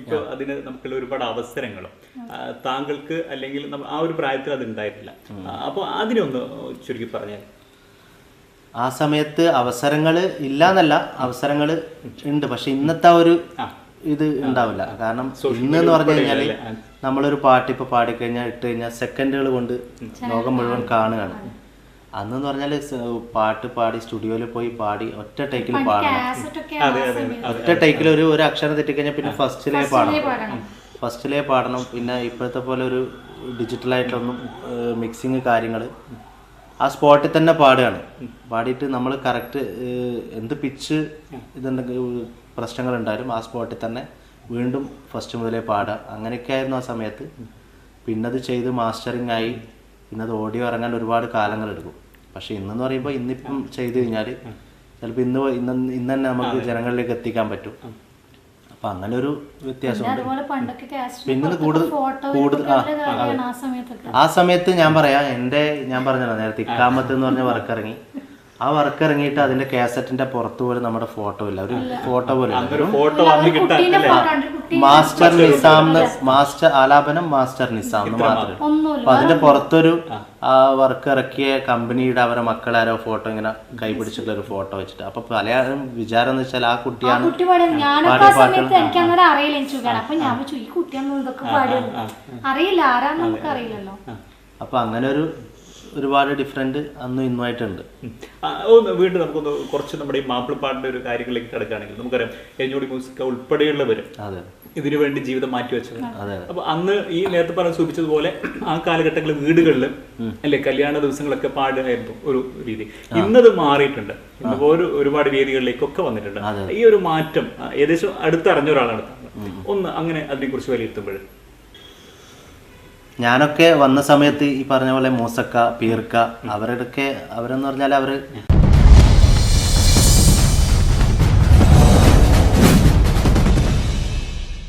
ഇപ്പോൾ അതിന് നമുക്കുള്ള ഒരുപാട് അവസരങ്ങളും. താങ്കൾക്ക് അല്ലെങ്കിൽ ആ ഒരു പ്രായത്തിൽ അത് ഉണ്ടായിട്ടില്ല. അപ്പോൾ അതിനൊന്ന് ചുരുക്കി പറഞ്ഞാൽ. ആ സമയത്ത് അവസരങ്ങൾ ഇല്ല എന്നല്ല അവസരങ്ങൾ ഉണ്ട്. പക്ഷെ ഇന്നത്തെ ആ ഒരു ഇത് ഉണ്ടാവില്ല. കാരണം ഇന്ന് എന്ന് പറഞ്ഞു കഴിഞ്ഞാൽ നമ്മളൊരു പാട്ട് ഇപ്പൊ പാടിക്കഴിഞ്ഞാൽ ഇട്ട് കഴിഞ്ഞാൽ സെക്കൻഡുകൾ കൊണ്ട് ലോകം മുഴുവൻ കാണുകയാണ്. അന്നെന്ന് പറഞ്ഞാൽ പാട്ട് പാടി സ്റ്റുഡിയോയിൽ പോയി പാടി ഒറ്റ ടേക്കിൽ പാടണം. ഒറ്റ ടേക്കിൽ ഒരു ഒരു അക്ഷരം തെറ്റിക്കഴിഞ്ഞാൽ പിന്നെ ഫസ്റ്റിലേ പാടണം. ഫസ്റ്റിലേ പാടണം. പിന്നെ ഇപ്പോഴത്തെ പോലെ ഒരു ഡിജിറ്റലായിട്ടൊന്നും മിക്സിങ് കാര്യങ്ങൾ ആ സ്പോട്ടിൽ തന്നെ പാടുകയാണ്. പാടിയിട്ട് നമ്മൾ കറക്റ്റ് എന്ത് പിച്ച് ഇതുണ്ടെങ്കിൽ പ്രശ്നങ്ങൾ ഉണ്ടായാലും ആ സ്പോട്ടിൽ തന്നെ വീണ്ടും ഫസ്റ്റ് മുതലേ പാടുക. അങ്ങനെയൊക്കെ ആയിരുന്നു ആ സമയത്ത്. പിന്നത് അത് ചെയ്ത് മാസ്റ്ററിങ് ആയി. പിന്നെ അത് ഓഡിയോ ഇറങ്ങാൻ ഒരുപാട് കാലങ്ങൾ എടുക്കും പക്ഷെ ഇന്നെന്ന് പറയുമ്പോൾ ഇന്നിപ്പം ചെയ്തു കഴിഞ്ഞാൽ ചിലപ്പോൾ ഇന്ന് ഇന്ന് ഇന്ന് തന്നെ നമുക്ക് ജനങ്ങളിലേക്ക് എത്തിക്കാൻ പറ്റും. അപ്പം അങ്ങനെ ഒരു വ്യത്യാസമുണ്ട് പണ്ടൊക്കെ പിന്നെ കൂടുതൽ ഫോട്ടോ കൂടുതൽ ആ സമയത്തൊക്കെ. ആ സമയത്ത് ഞാൻ പറയാം എന്റെ ഞാൻ പറഞ്ഞല്ലോ നേരത്തെ ഇക്കാമത്ത് എന്ന് പറഞ്ഞ വർക്ക് ഇറങ്ങി ആ വർക്ക് ഇറങ്ങിയിട്ട് അതിന്റെ കാസറ്റിന്റെ പുറത്ത് പോലും നമ്മുടെ ഫോട്ടോ ഇല്ല. ഒരു ഫോട്ടോ പോലും മാസ്റ്റർ നിസാം മാസ്റ്റർ ആലാപനം മാസ്റ്റർ നിസാം എന്ന് മാത്രമേ അപ്പൊ അതിന്റെ പുറത്തൊരു വർക്ക് ഇറക്കിയ കമ്പനിയുടെ അവരെ മക്കളാരോ ഫോട്ടോ ഇങ്ങനെ കൈപിടിച്ചിട്ടുള്ള ഒരു ഫോട്ടോ വെച്ചിട്ട്. അപ്പൊ പലരും വിചാരം എന്ന് വെച്ചാൽ ആ കുട്ടിയാണ് എനിക്ക് അന്നേരം അറിയില്ല. എനിക്ക് ഞാൻ വെച്ചു ഈ ഇതൊക്കെ പാടുന്നു അറിയില്ല. ആരാന്ന് നമുക്ക് അറിയില്ലല്ലോ. അപ്പൊ അങ്ങനെ ഒരു ഒരുപാട് ഡിഫറെന്റ് അന്നും ഇന്നുമായിട്ടുണ്ട് ഒന്ന് വീണ്ടും നമുക്കൊന്ന് കുറച്ച് നമ്മുടെ ഈ മാപ്പിളപ്പാട്ടിന്റെ ഒരു കാര്യങ്ങളിലേക്ക് കിടക്കുകയാണെങ്കിൽ നമുക്കറിയാം എഞ്ഞോടി മ്യൂസിക്ക ഉൾപ്പെടെയുള്ളവർ അതെ. ഇതിനു വേണ്ടി ജീവിതം മാറ്റിവെച്ചത് അതെ അപ്പൊ അന്ന് ഈ നേരത്തെ പറഞ്ഞ സൂചിപ്പിച്ചതുപോലെ ആ കാലഘട്ടങ്ങളിൽ വീടുകളിൽ അല്ലെ കല്യാണ ദിവസങ്ങളൊക്കെ പാടുകയായിരുന്നു ഒരു രീതി. ഇന്നത് മാറിയിട്ടുണ്ട്. ഒരു ഒരുപാട് വേദികളിലേക്കൊക്കെ വന്നിട്ടുണ്ട്. ഈ ഒരു മാറ്റം ഏകദേശം അടുത്തറിഞ്ഞ ഒരാളാണ്. ഒന്ന് അങ്ങനെ അതിനെക്കുറിച്ച് വിലയിരുത്തുമ്പോൾ ഞാനൊക്കെ വന്ന സമയത്ത് ഈ പറഞ്ഞ പോലെ മൂസക്ക പീർക്ക അവരുടെയൊക്കെ അവരെന്ന് പറഞ്ഞാൽ അവർ